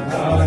Amen.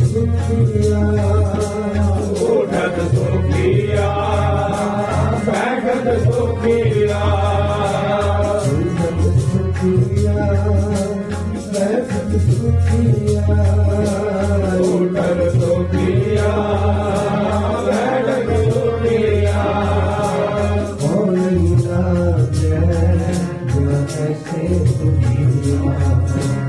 ਸੁਖੀਆ ਉਠਤ ਸੁਖੀਆ ਬੈਠਤ ਸੁਖੀਆ ਉਠਤ ਸੁਖੀਆ ਬੈਠਤ ਸੁਖੀਆ ਉਠਤ ਸੁਖੀਆ ਬੈਠਤ ਸੁਖੀਆ ਹੋਣੀ ਨਾ ਜੈ ਜੈ ਸੇ ਸੁਖੀਆ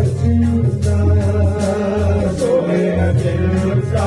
अचिंता सोहे अचिंता